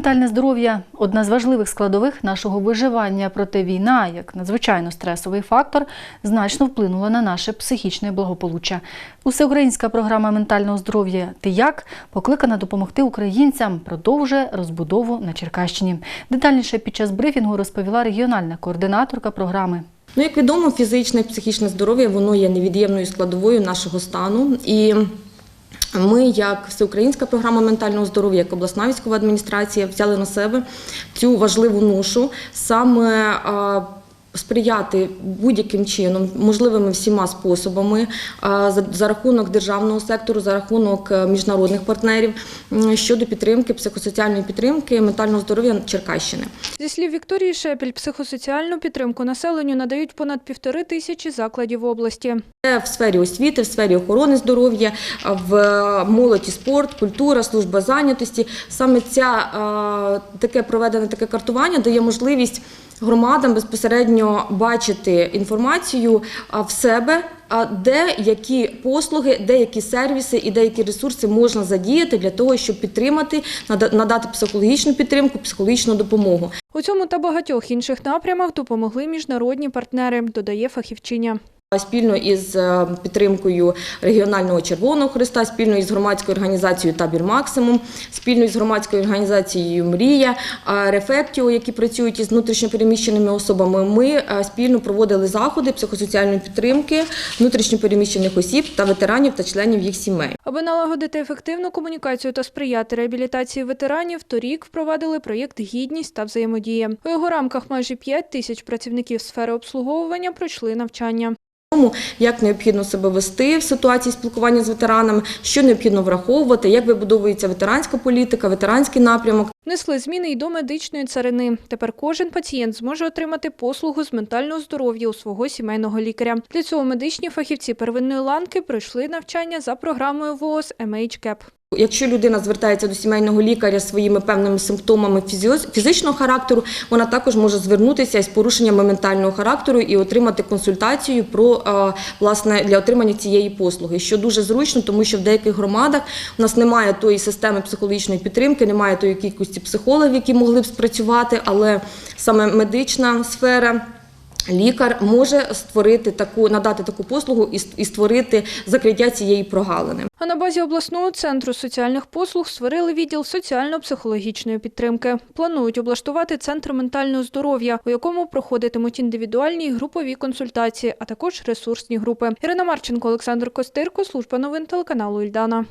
Ментальне здоров'я одна з важливих складових нашого виживання. Проте війна, як надзвичайно стресовий фактор, значно вплинула на наше психічне благополуччя. Усеукраїнська програма ментального здоров'я Ти як покликана допомогти українцям продовжує розбудову на Черкащині. Детальніше під час брифінгу розповіла регіональна координаторка програми. Ну, як відомо, фізичне і психічне здоров'я воно є невід'ємною складовою нашого стану. І ми, як всеукраїнська програма ментального здоров'я, як обласна військова адміністрація, взяли на себе цю важливу ношу саме. Сприяти будь-яким чином, можливими всіма способами за, за рахунок державного сектору, за рахунок е, міжнародних партнерів щодо підтримки, психосоціальної підтримки ментального здоров'я Черкащини. Зі слів Вікторії Шепіль, психосоціальну підтримку населенню надають понад півтори тисячі закладів області. Це в сфері освіти, в сфері охорони здоров'я, в молоді спорт, культура, служба зайнятості. Саме ця е, таке проведене таке картування дає можливість громадам безпосередньо бачити інформацію в себе. Де які послуги, де які сервіси і де які ресурси можна задіяти для того, щоб підтримати, нада- надати психологічну підтримку, психологічну допомогу. У цьому та багатьох інших напрямах допомогли міжнародні партнери, додає фахівчиня. Спільно із е, підтримкою регіонального Червоного Христа, спільно із громадською організацією Табір Максимум, спільно із громадською організацією Мрія, Рефектіо, які працюють із внутрішньопереміщеними особами. Ми е, спільно проводили заходи психосоціальної підтримки внутрішньопереміщених осіб та ветеранів та членів їх сімей. Аби налагодити ефективну комунікацію та сприяти реабілітації ветеранів, торік впровадили проєкт Гідність та взаємодія. У його рамках майже 5 тисяч працівників сфери обслуговування пройшли навчання. Тому як необхідно себе вести в ситуації спілкування з ветеранами, що необхідно враховувати, як вибудовується ветеранська політика, ветеранський напрямок. Внесли зміни й до медичної царини. Тепер кожен пацієнт зможе отримати послугу з ментального здоров'я у свого сімейного лікаря. Для цього медичні фахівці первинної ланки пройшли навчання за програмою ВООЗ MHCAP. Якщо людина звертається до сімейного лікаря своїми певними симптомами фізичного характеру, вона також може звернутися із порушеннями ментального характеру і отримати консультацію про власне для отримання цієї послуги, що дуже зручно, тому що в деяких громадах у нас немає тої системи психологічної підтримки, немає тої кількості психологів, які могли б спрацювати, але саме медична сфера. Лікар може створити таку, надати таку послугу і створити закриття цієї прогалини. А на базі обласного центру соціальних послуг створили відділ соціально-психологічної підтримки. Планують облаштувати центр ментального здоров'я, у якому проходитимуть індивідуальні і групові консультації, а також ресурсні групи. Ірина Марченко, Олександр Костирко, служба новин телеканалу Ільдана.